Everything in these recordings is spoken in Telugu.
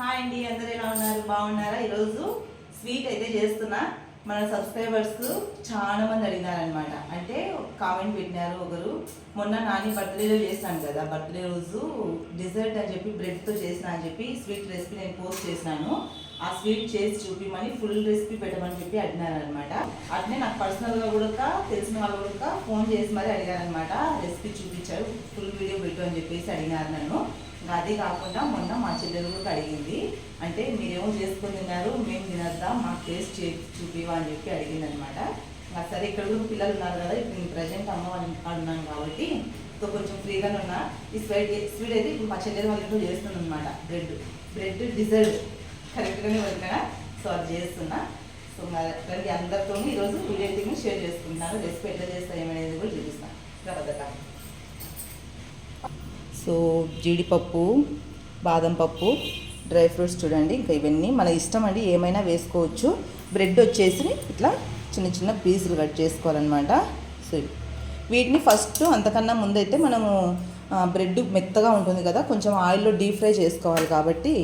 హాయ్ అండి అందరూ ఎలా ఉన్నారు? బాగున్నారా? ఈరోజు స్వీట్ అయితే చేస్తున్నా. మన సబ్స్క్రైబర్స్ చాలా మంది అడిగినారనమాట అంటే కామెంట్ పెట్టినారు ఒకరు. మొన్న నాని బర్త్డేలో చేశాను కదా బర్త్డే రోజు డిజర్ట్ అని చెప్పి బ్రెడ్తో చేసిన అని చెప్పి స్వీట్ రెసిపీ నేను పోస్ట్ చేసినాను. ఆ స్వీట్ చేసి చూపిమని ఫుల్ రెసిపీ పెట్టమని చెప్పి అడిగినారనమాట. అట్నే నాకు పర్సనల్గా కూడా తెలిసిన వాళ్ళు కూడా ఫోన్ చేసి మరీ అడిగారనమాట. రెసిపీ చూపించారు ఫుల్ వీడియో పెట్టు అని చెప్పేసి అడిగినారు నన్ను. ఇంకా అదే కాకుండా మొన్న మా చెల్లెలు కూడా అడిగింది. అంటే మీరేమో చేసుకొని తిన్నారు మేము తినద్దాం మాకు టేస్ట్ చే చూపివా అని చెప్పి అడిగింది అనమాట సరే ఇక్కడ కూడా పిల్లలు ఉన్నారు కదా ఇప్పుడు ప్రజెంట్ అమ్మ వాళ్ళ ఇంటికాడ ఉన్నాను కాబట్టి సో కొంచెం ఫ్రీగానే ఉన్నా. ఈ స్వీట్ స్వీట్ అయితే ఇప్పుడు మా చెల్లెలు వాళ్ళ ఇంట్లో చేస్తున్నాను అనమాట బ్రెడ్ బ్రెడ్ డిజర్ట్. కరెక్ట్గానే వదిలినా సో అది చేస్తున్నా. సో మరి అందరితో ఈరోజు వీడియో షేర్ చేసుకుంటున్నాను. రెసిపీ ఎట్లా చేస్తామనేది కూడా చూపిస్తాను తర్వాత సో జీడిపప్పు బాదం పప్పు డ్రై ఫ్రూట్స్ చూడండి. ఇంకా ఇవన్నీ మన ఇష్టం అండి. ఏమైనా వేసుకోవచ్చు. బ్రెడ్ వచ్చేసి ఇట్లా చిన్న చిన్న పీసులు కట్ చేసుకోవాలన్నమాట. సో వీటిని ఫస్ట్ అంతకన్నా ముందైతే మనము బ్రెడ్ మెత్తగా ఉంటుంది కదా. కొంచెం ఆయిల్లో డీప్ ఫ్రై చేసుకోవాలి కాబట్టి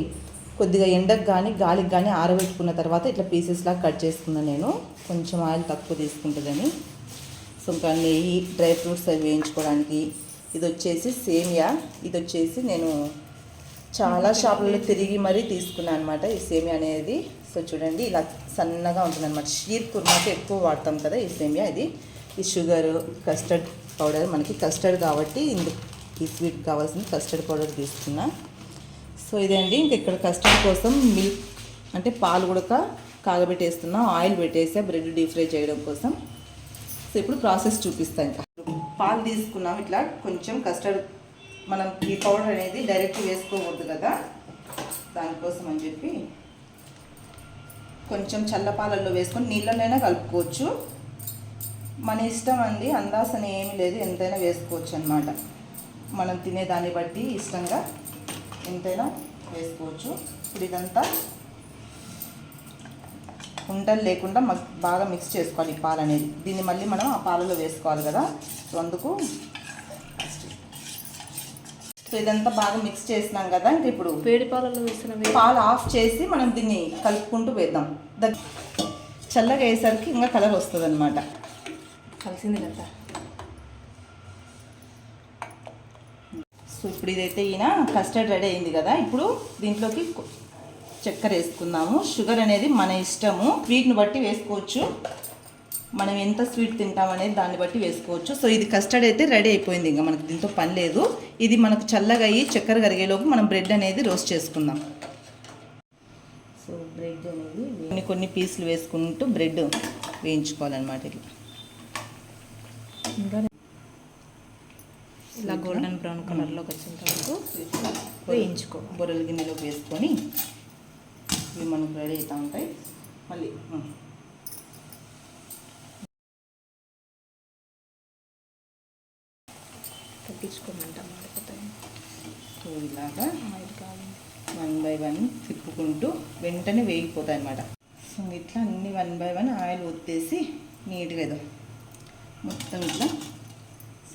కొద్దిగా ఎండకు కానీ గాలికి కానీ ఆరబెట్టుకున్న తర్వాత ఇట్లా పీసెస్ లాగా కట్ చేసుకున్నాను నేను. కొంచెం ఆయిల్ తక్కువ తీసుకుంటుందని. సో ఇంకా నెయ్యి డ్రై ఫ్రూట్స్ అవి వేయించుకోవడానికి. ఇది వచ్చేసి సేమియా. ఇది వచ్చేసి నేను చాలా షాపులలో తిరిగి మరీ తీసుకున్నాను అనమాట ఈ సేమియా అనేది. సో చూడండి ఇలా సన్నగా ఉంటుంది అనమాట షీర్ కుర్మాకి ఎక్కువ వాడతాం కదా ఈ సేమియా ఇది. ఈ షుగర్ కస్టర్డ్ పౌడర్ మనకి కస్టర్డ్ కాబట్టి ఇందుకు ఈ స్వీట్ కావాల్సింది కస్టర్డ్ పౌడర్ తీసుకున్నా. సో ఇదండి ఇంక ఇక్కడ కస్టర్డ్ కోసం మిల్క్ అంటే పాలు కూడా కాగబెట్టేస్తున్నా ఆయిల్ పెట్టేసా బ్రెడ్ డీప్ ఫ్రై చేయడం కోసం. సో ఇప్పుడు ప్రాసెస్ చూపిస్తాను ఇంకా. పాలు తీసుకున్నాం ఇట్లా కొంచెం కస్టర్డ్ మనం ఈ పౌడర్ అనేది డైరెక్ట్ వేసుకోకూడదు కదా. దానికోసం అని చెప్పి కొంచెం చల్ల పాలల్లో వేసుకొని నీళ్ళనైనా కలుపుకోవచ్చు. మన ఇష్టం అండి అందాసన ఏమీ లేదు ఎంతైనా వేసుకోవచ్చు అనమాట మనం తినే దాన్ని బట్టి ఇష్టంగా ఎంతైనా వేసుకోవచ్చు. ఇప్పుడు ఇదంతా ఉండలు లేకుండా బాగా మిక్స్ చేసుకోవాలి ఈ పాలు అనేది దీన్ని మళ్ళీ మనం ఆ పాలలో వేసుకోవాలి కదా. సో అందుకు సో ఇదంతా బాగా మిక్స్ చేసినాం కదా. ఇంక ఇప్పుడు వేడి పాలలో వేసినవి పాలు ఆఫ్ చేసి మనం దీన్ని కలుపుకుంటూ వేద్దాం. చల్లగా అయ్యేసరికి ఇంకా కలర్ వస్తుంది అనమాట కలిసింది కదా. సో ఇప్పుడు ఇదైతే ఈయన కస్టర్డ్ రెడీ అయింది కదా ఇప్పుడు దీంట్లోకి చక్కెర వేసుకుందాము. షుగర్ అనేది మన ఇష్టము. స్వీట్ని బట్టి వేసుకోవచ్చు. మనం ఎంత స్వీట్ తింటాం అనేది దాన్ని బట్టి వేసుకోవచ్చు. సో ఇది కస్టర్డ్ అయితే రెడీ అయిపోయింది ఇంకా మనకు దీంతో పని లేదు. ఇది మనకు చల్లగా అయ్యి చక్కెర కరిగేలోపు మనం బ్రెడ్ అనేది రోస్ట్ చేసుకుందాం. సో బ్రెడ్ అనేది కొన్ని కొన్ని పీసులు వేసుకుంటూ బ్రెడ్ వేయించుకోవాలన్నమాట ఇట్లా. ఇంకా ఇలా గోల్డెన్ బ్రౌన్ కలర్లోకి వచ్చేంత వరకు వేయించుకో. బొర్రెల గిన్నెలో వేసుకొని ఇవి మనకు రెడీ అవుతూ ఉంటాయి. మళ్ళీ ఉం. తగ్గించుకోమంటాం మాడిపోతాయి సో ఇలాగా ఆయిల్ కావాలి. వన్ బై వన్ తిప్పుకుంటూ వెంటనే వేగిపోతాయి అన్నమాట. సో ఇట్లా అన్ని వన్ బై వన్ ఆయిల్ ఒత్తేసి నీట్గా ఏదో మొత్తం ఇట్లా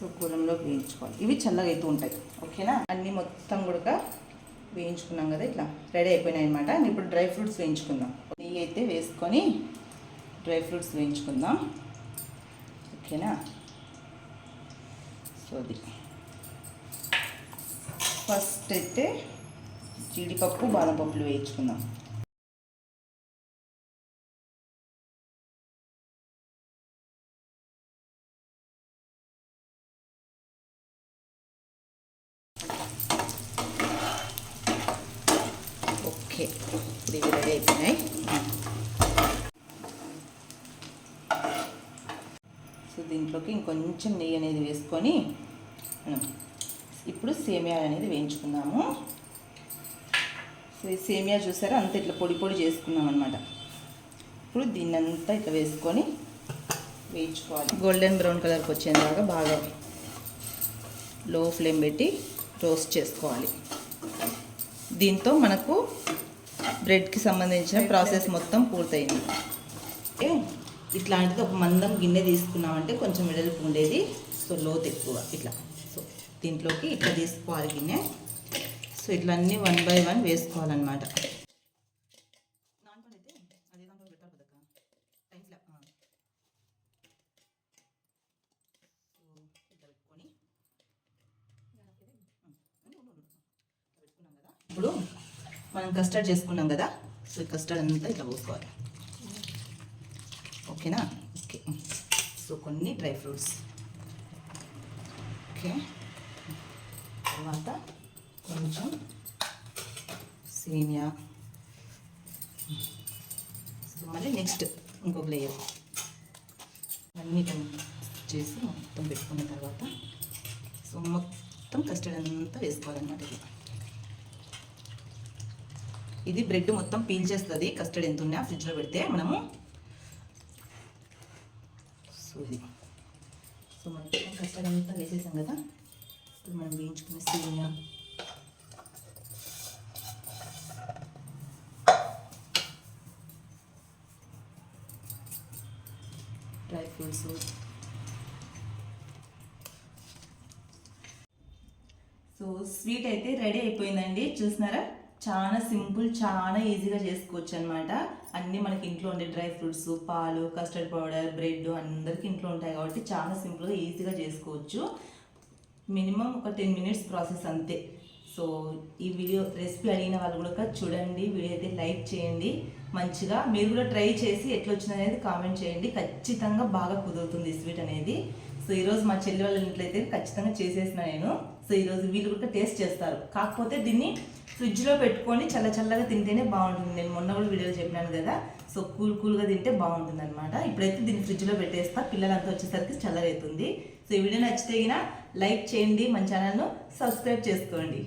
సో కూరంలో వేయించుకోవాలి. ఇవి చల్లగా అయితే ఉంటాయి. ఓకేనా? అన్నీ మొత్తం కూడా వేయించుకున్నాం కదా ఇట్లా రెడీ అయిపోయినాయి అనమాట ఇప్పుడు డ్రై ఫ్రూట్స్ వేయించుకుందాం. నెయ్యి అయితే వేసుకొని డ్రై ఫ్రూట్స్ వేయించుకుందాం. ఓకేనా? సో అది. ఫస్ట్ అయితే జీడిపప్పు బాదం పప్పులు వేయించుకుందాం. ఓకే. ఇప్పుడు ఇవి రెడీ అయిపోయినాయి సో దీంట్లోకి ఇంకొంచెం నెయ్యి అనేది వేసుకొని మనం ఇప్పుడు సేమియా అనేది వేయించుకుందాము. సో ఈ సేమియా చూసారా? అంత ఇట్లా పొడి పొడి చేసుకున్నాం అనమాట ఇప్పుడు దీన్ని అంతా ఇట్లా వేసుకొని వేయించుకోవాలి. గోల్డెన్ బ్రౌన్ కలర్కి వచ్చేదాకా బాగా లో ఫ్లేమ్ పెట్టి రోస్ట్ చేసుకోవాలి. దీంతో మనకు బ్రెడ్కి సంబంధించిన ప్రాసెస్ మొత్తం పూర్తయింది. ఓకే ఇట్లాంటిది ఒక మందం గిన్నె తీసుకున్నామంటే కొంచెం వెడల్పు ఉండేది. సో లోతు ఎక్కువ ఇట్లా. సో దీంట్లోకి ఇట్లా తీసుకోవాలి గిన్నె. సో ఇట్లా అన్నీ వన్ బై వన్ వేసుకోవాలన్నమాట. మనం కస్టర్డ్ చేసుకున్నాం కదా సో కస్టర్డ్ అంతా ఇట్లా పోసుకోవాలి. ఓకేనా? ఓకే. సో కొన్ని డ్రై ఫ్రూట్స్. ఓకే. తర్వాత కొంచెం సేమియా. సో మళ్ళీ నెక్స్ట్ ఇంకొక లేయర్ అన్నీ చేసి మొత్తం పెట్టుకున్న తర్వాత సో మొత్తం కస్టర్డ్ అంతా వేసుకోవాలన్నమాట ఇది. ఇది బ్రెడ్ మొత్తం పీల్చేస్తుంది కస్టర్డ్ ఎంత ఉన్నా ఫ్రిడ్జ్లో పెడితే మనము సో ఇది. సో మనం కస్టర్డ్ అంతా వేసేసాం కదా. ఇప్పుడు మనం వేయించుకున్న సేమియా. Dry fruits. సో స్వీట్ అయితే రెడీ అయిపోయిందండి. చూసినారా? చాలా సింపుల్ చాలా ఈజీగా చేసుకోవచ్చు అనమాట అన్నీ మనకి ఇంట్లో ఉండే డ్రై ఫ్రూట్స్ పాలు కస్టర్డ్ పౌడర్ బ్రెడ్ అందరికి ఇంట్లో ఉంటాయి కాబట్టి చాలా సింపుల్గా ఈజీగా చేసుకోవచ్చు. మినిమం ఒక టెన్ మినిట్స్ ప్రాసెస్ అంతే. సో ఈ వీడియో రెసిపీ అడిగిన వాళ్ళు కూడా చూడండి వీడియో అయితే లైక్ చేయండి. మంచిగా మీరు కూడా ట్రై చేసి ఎట్లా వచ్చింది అనేది కామెంట్ చేయండి. ఖచ్చితంగా బాగా కుదురుతుంది ఈ స్వీట్ అనేది. సో ఈరోజు మా చెల్లి వాళ్ళ ఇంట్లో అయితే ఖచ్చితంగా చేసేసిన నేను. ఈరోజు వీళ్ళు కూడా టేస్ట్ చేస్తారు. కాకపోతే దీన్ని ఫ్రిడ్జ్లో పెట్టుకొని చల్ల చల్లగా తింటేనే బాగుంటుంది. నేను మొన్న కూడా వీడియోలో చెప్పినాను కదా. సో కూల్ కూల్గా తింటే బాగుంటుంది అనమాట ఇప్పుడైతే దీన్ని ఫ్రిడ్జ్లో పెట్టేస్తా. పిల్లలంతా వచ్చేసరికి చల్లగవుతుంది సో ఈ వీడియో నచ్చితే లైక్ చేయండి. మన ఛానల్ను సబ్స్క్రైబ్ చేసుకోండి.